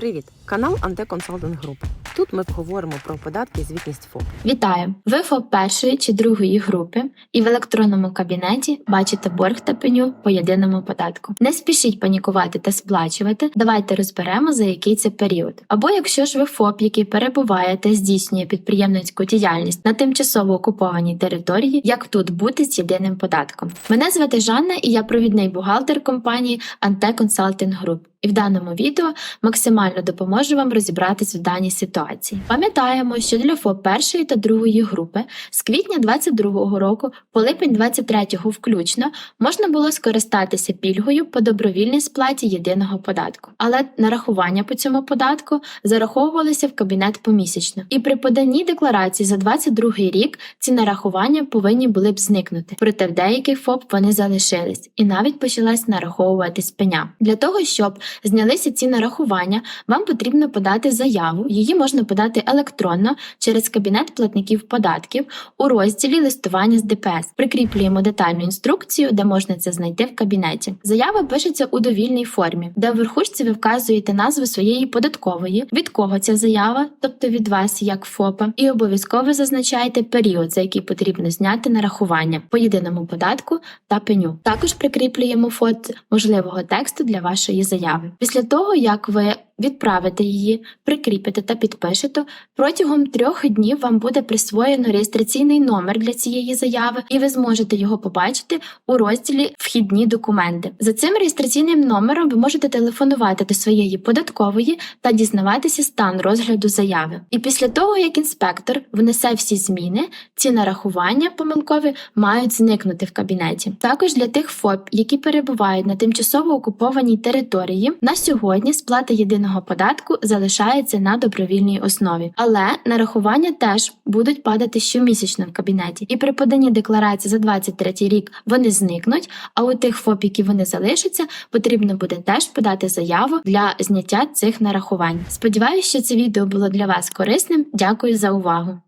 Привіт! Канал Анте Консалтинг Груп. Тут ми поговоримо про податки і звітність ФОП. Вітаю! Ви ФОП першої чи другої групи і в електронному кабінеті бачите борг та пеню по єдиному податку. Не спішіть панікувати та сплачувати. Давайте розберемо за який це період. Або якщо ж ви ФОП, який перебуває та здійснює підприємницьку діяльність на тимчасово окупованій території, як тут бути з єдиним податком? Мене звати Жанна, і я провідний бухгалтер компанії Анте Консалтинг Груп. І в даному відео максимально допоможу вам розібратись в даній ситуації. Пам'ятаємо, що для ФОП першої та другої групи з квітня 2022 року по липень 2023 включно можна було скористатися пільгою по добровільній сплаті єдиного податку, але нарахування по цьому податку зараховувалися в кабінет помісячно. І при поданні декларації за 2022 рік ці нарахування повинні були б зникнути. Проте в деяких ФОП вони залишились і навіть почалась нараховуватись пеня. Для того щоб знялися ці нарахування, вам потрібно подати заяву. Її можна подати електронно через кабінет платників податків у розділі листування з ДПС. Прикріплюємо детальну інструкцію, де можна це знайти в кабінеті. Заява пишеться у довільній формі, де в верхушці ви вказуєте назву своєї податкової, від кого ця заява, тобто від вас як ФОПа, і обов'язково зазначаєте період, за який потрібно зняти нарахування по єдиному податку та пеню. Також прикріплюємо фото можливого тексту для вашої заяви. Після того, як ви відправите її, прикріпите та підпишете, протягом трьох днів вам буде присвоєно реєстраційний номер для цієї заяви, і ви зможете його побачити у розділі Вхідні документи. За цим реєстраційним номером ви можете телефонувати до своєї податкової та дізнаватися стан розгляду заяви. І після того, як інспектор внесе всі зміни, ці нарахування помилкові мають зникнути в кабінеті. Також для тих ФОП, які перебувають на тимчасово окупованій території, на сьогодні сплата єдиного податку залишається на добровільній основі, але нарахування теж будуть падати щомісячно в кабінеті. І при поданні декларації за 23 рік вони зникнуть. А у тих ФОП, які вони залишаться, потрібно буде теж подати заяву для зняття цих нарахувань. Сподіваюся, що це відео було для вас корисним. Дякую за увагу.